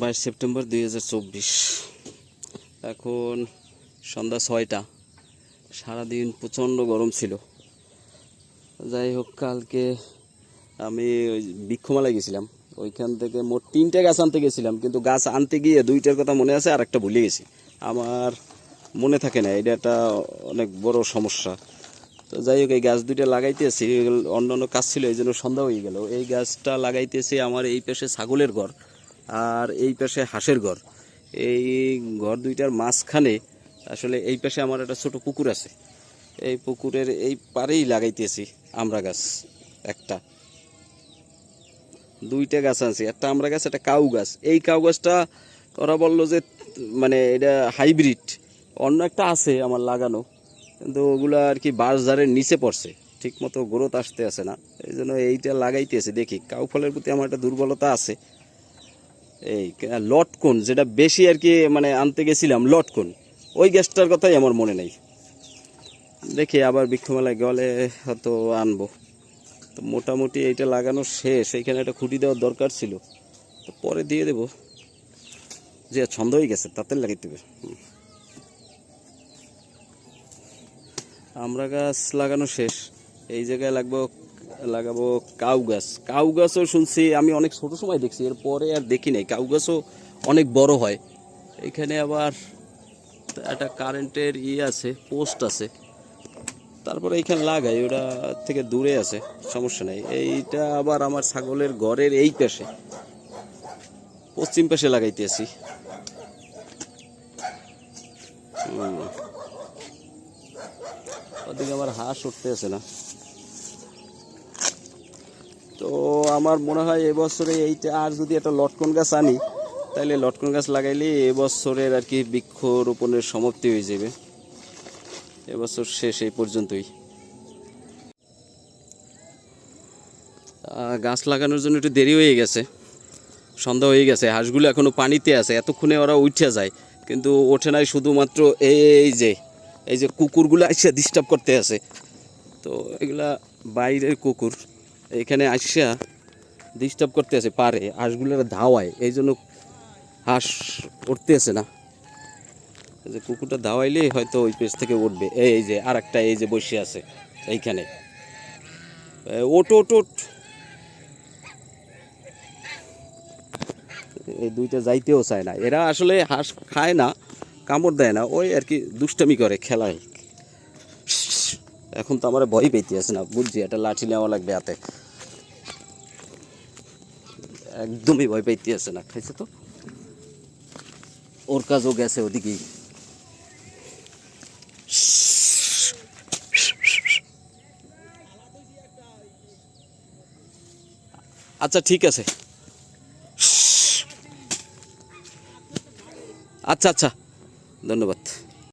বাইশ সেপ্টেম্বর দুই হাজার চব্বিশ। এখন সন্ধ্যা ছয়টা। সারাদিন প্রচণ্ড গরম ছিল। যাই হোক, কালকে আমি ওই বৃক্ষমালায় গেছিলাম। ওইখান থেকে মোট তিনটে গাছ আনতে গেছিলাম, কিন্তু গাছ আনতে গিয়ে দুইটার কথা মনে আছে, আর একটা ভুলে গেছি। আমার মনে থাকে না, এটা একটা অনেক বড় সমস্যা। তো যাই হোক, এই গাছ দুইটা লাগাইতেছি অন্য অন্য কাজ ছিল, এই জন্য সন্ধ্যা হয়ে গেল। এই গাছটা লাগাইতেছি আমার এই পাশে ছাগলের ঘর। আর এই পাশে হাঁসের ঘর। এই ঘর দুইটার মাঝখানে আসলে এই পাশে আমার একটা ছোট পুকুর আছে। এই পুকুরের এই পারেই লাগাইতেছি আমরা গাছ একটা। দুইটা গাছ আছে, একটা আমরা গাছ, একটা কাউ গাছ। এই কাউ গাছটা ওরা বলল যে মানে এটা হাইব্রিড। অন্য একটা আছে আমার লাগানো, কিন্তু ওগুলো আর কি বাজারের নিচে পড়ছে। ঠিক মতো গ্রোথ আসতে আসে না। এই জন্য এইটা লাগাইতেছে, দেখি। কাউ ফলের প্রতি আমার একটা দুর্বলতা আছে। এই লটকন, যেটা বেশি আর কি মানে আনতে গেছিলাম, লটকন। ওই গ্যাসটার কথাই আমার মনে নেই। দেখি আবার বৃক্ষমেলায় গলে হয়তো আনব। তো মোটামুটি এইটা লাগানো শেষ। এইখানে একটা খুঁটি দেওয়ার দরকার ছিল। তো পরে দিয়ে দেবো। যে ছন্দ হয়ে গেছে, তাতে লাগিয়ে দেবে। আমরা গাছ লাগানো শেষ। এই জায়গায় লাগবো লাগাবো কাউ গাছ। কাউ গাছও শুনছি, আমি অনেক ছোট সময় দেখছি এরপরে আর দেখি নাই। কাউ গাছও অনেক বড় হয়। এখানে আবার একটা কারেন্টের ইয়ে আছে, পোস্ট আছে। তারপরে এইখানে লাগাই, ওটা থেকে দূরে আছে, সমস্যা নাই। এইটা আবার আমার ছাগলের ঘরের এই পাশে। পশ্চিম পাশে লাগাইতেছি। ওদিকে আমার হাঁস উঠতে আছে না। তো আমার মনে হয় এবছরে এইটা আর যদি একটা লটকন গাছ আনি তাহলে লটকন গাছ লাগাইলে এবছরের আর কি বৃক্ষরোপণের সমাপ্তি হয়ে যাবে। এবছর শেষ এই পর্যন্তই। গাছ লাগানোর জন্য একটু দেরি হয়ে গেছে। সন্ধ্যা হয়ে গেছে, হাঁসগুলো এখনও পানিতে আছে, এতক্ষণে ওরা উঠে যায়। কিন্তু ওঠে নাই শুধুমাত্র এই যে এই যে কুকুরগুলো আসে ডিস্টার্ব করতে আছে। তো এগুলা বাইরের কুকুর। এখানে আসিয়া ডিস্টার্ব করতে আছে, পারে, হাঁসগুলোর ধাওয়ায়। এই জন্য হাঁস উঠতে আছে না। যে কুকুরটা ধাওয়াইলে হয়তো ওই পেজ থেকে উঠবে। এই যে আর একটা এই যে বসে আছে এইখানে। ওট ওট ওট এই দুইটা যাইতেও চায় না। এরা আসলে হাঁস খায় না, কামড় দেয় না, ওই আর কি দুষ্টামি করে, খেলায়। এখন তো আমার ভয় পেতে আছে না, বুঝছি, একটা লাঠি নেওয়া লাগবে হাতে। একদমই ভয় পাইতে আছে না, খাইছে তো? ওর কাজও গেছে ওদিকেই আচ্ছা ঠিক আছে। আচ্ছা আচ্ছা ধন্যবাদ।